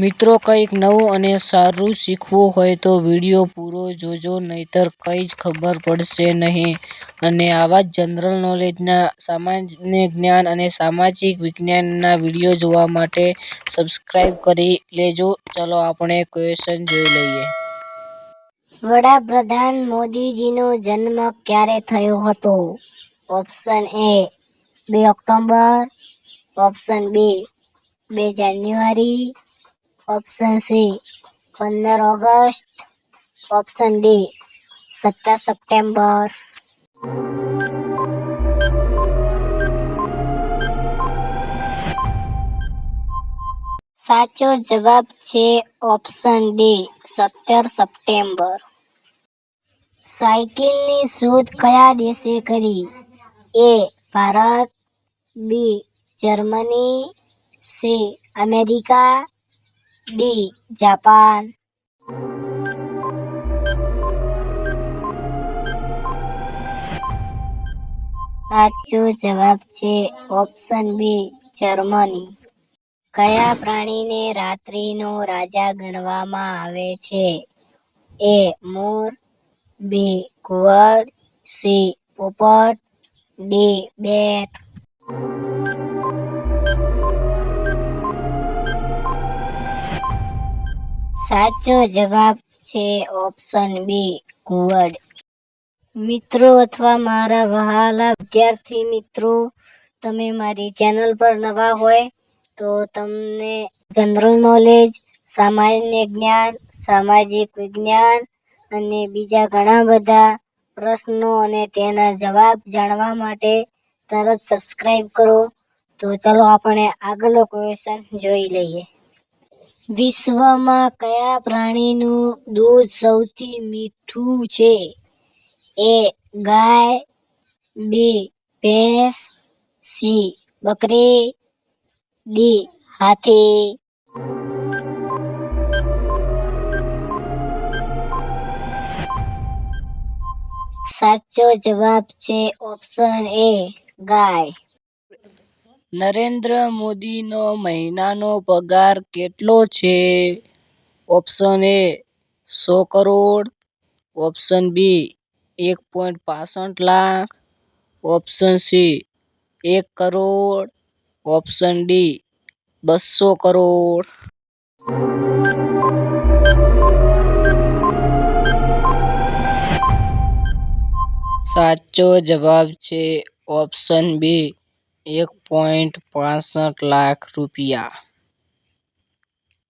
મિત્રો, કંઈક નવું અને સારું શીખવું હોય તો વીડિયો પૂરો જોજો, નહીતર કંઈ જ ખબર પડશે નહીં. અને આવા જ જનરલ નોલેજના, સામાન્ય જ્ઞાન અને સામાજિક વિજ્ઞાનના વીડિયો જોવા માટે સબસ્ક્રાઈબ કરી લેજો. ચલો, આપણે ક્વેશ્ચન જોઈ લઈએ. વડાપ્રધાન મોદીજીનો જન્મ ક્યારે થયો હતો? ઓપ્શન એ, બે ઓક્ટોબર. ઓપ્શન બી, બે જાન્યુઆરી. ઓપ્શન સી પંદર ઓગસ્ટ. ઓપ્શન ડી સત્તર સપ્ટેમ્બર. સાચો જવાબ છે ઓપ્શન ડી સત્તર સપ્ટેમ્બર. સાયકલની શોધ કયા દેશે કરી? A Bharat. B Germany. C America. D Japan સાચો જવાબ છે ઓપ્શન બી જર્મની કયા પ્રાણીને રાત્રિનો રાજા ગણવામાં આવે છે? એ મોર બી ઘુવડ સી પોપટ ડી બેટ. સાચો જવાબ છે ઓપ્શન બી ઘુવડ મિત્રો અથવા મારા વહાલા વિદ્યાર્થી મિત્રો, તમે મારી ચેનલ પર નવા હોય તો તમને જનરલ નોલેજ, સામાન્ય જ્ઞાન, સામાજિક વિજ્ઞાન અને બીજા ઘણા બધા પ્રશ્નો અને તેના જવાબ જાણવા માટે તરત સબસ્ક્રાઇબ કરો. તો ચલો આપણે આગળનો ક્વેશ્ચન જોઈ લઈએ. વિશ્વમાં કયા પ્રાણીનું દૂધ સૌથી મીઠું છે? એ ગાય, બી ભેંસ, સી બકરી, ડી હાથી. સાચો જવાબ છે ઓપ્શન એ ગાય. નરેન્દ્ર મોદીનો મહિનાનો પગાર કેટલો છે? ઓપ્શન એ સો કરોડ, ઓપ્શન બી એક પોઈન્ટ પાસઠ લાખ, ઓપ્શન સી એક કરોડ, ઓપ્શન ડી બસો કરોડ. સાચો જવાબ છે ઓપ્શન બી એક પોઈન્ટ પાસઠ લાખ રૂપિયા.